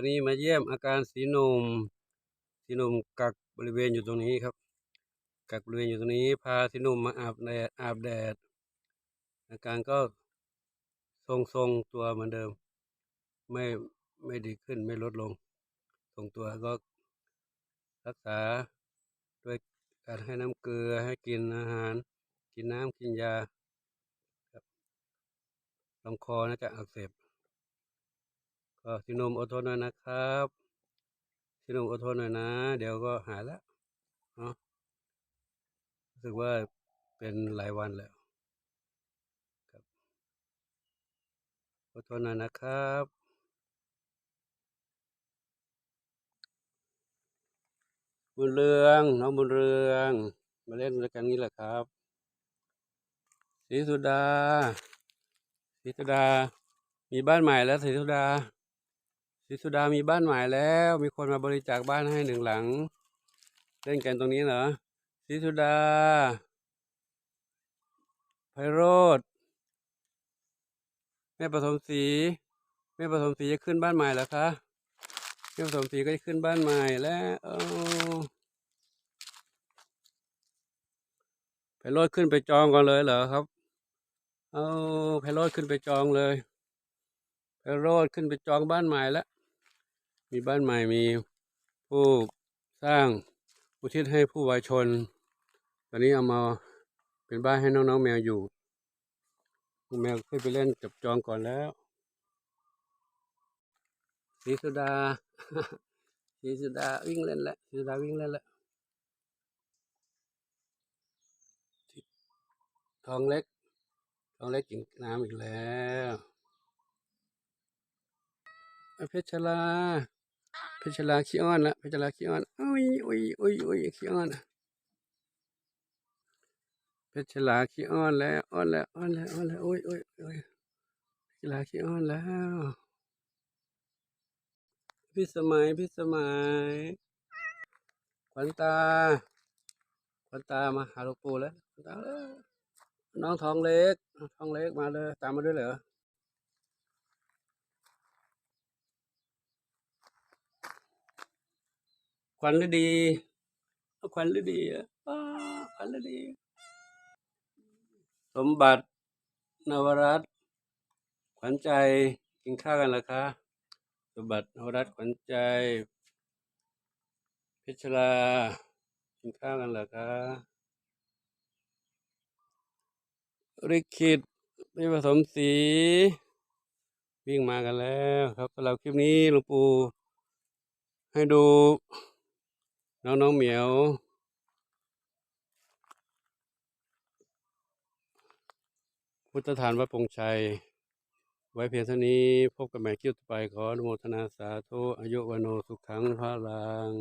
อนนี้มาเยี่ยมอาการสีนมสีนมกักบริเวณอยู่ตรงนี้ครับ กักบริเวณอยู่ตรงนี้ พาสีนมมาอาบแดดอาบแดด อาการก็ทรงทรงตัวเหมือนเดิม ไม่ไม่ดีขึ้นไม่ลดลง ทรงตัวก็รักษาด้วยการให้น้ำเกลือให้กินอาหาร กินน้ำกินยาลำคอน่าจะอักเสบ ก็พี่นมอดทนหน่อยนะครับพี่นมอดทนหน่อยนะ เดี๋ยวก็หายแล้วเนาะรู้สึกว่าเป็นหลายวันแล้วครับอดทนหน่อยนะครับบุญเรืองน้องบุญเรือง มาเล่นด้วยกันนี้แหละครับศรีสุดาศรีสุดา มีบ้านใหม่แล้วศรีสุดา ศรีสุดามีบ้านใหม่แล้ว มีคนมาบริจาคบ้านให้หนึ่งหลัง เล่นกันตรงนี้เหรอศรีสุดาไพโรธแม่ปฐมศรีแม่ปฐมศรีจะขึ้นบ้านใหม่แล้วคะแม่ปฐมศรีก็จะขึ้นบ้านใหม่แล้วไพโรธขึ้นไปจองก่อนเลยเหรอครับ เอาไพโรธขึ้นไปจองเลยไพโรธขึ้นไปจองบ้านใหม่แล้ว มีบ้านใหม่มีผู้สร้างอุทิศให้ผู้วายชน ตอนนี้เอามาเป็นบ้านให้น้องๆแมวอยู่น้แมวขึ้นไปเล่นจับจองก่อนแล้วศรีสุดาศรีสุดาวิ่งเล่นแล้วศรีสุดาวิ่งเล่นแล้วทองเล็กทองเล็กกินน้ำอีกแล้วเพชรชลา ชรลาขี้อ้อนละเพชรลาขี้อ้อนอุ้ยอุ้ยอุ้ยอุ้ยขี้อ้อนอะเพชรลาขี้อ้อนแล้วอ้อนแล้วอ้อนแล้วอ้อนแล้วอุ้ยอุ้ยอุ้ยเพชรลาขี้อ้อนแล้ว พี่สมัยพี่สมัยขวัญตาขวัญตามาหาหลวงปู่แล้วน้องทองเล็ก ทองเล็กมาเลยตามมาด้วยเหรอ ขวัญฤดีขวัญฤดีขวัญฤดี สมบัติ นวรัตขวัญใจกินข้าวกันเหรอคะสมบัตินวรัตขวัญใจเพชรลากินข้าวกันเหรอคะริคิดไม่ผสมสีวิ่งมากันแล้วครับสำหรับคลิปนี้หลวงปู่ให้ดู น้องน้องเหมียว พุทธทานวัดปงชัย ไว้เพียงเท่านี้พบกันใหม่คลิปต่อไปขออนุโมทนาสาธุอายุวโนสุขังพระลัง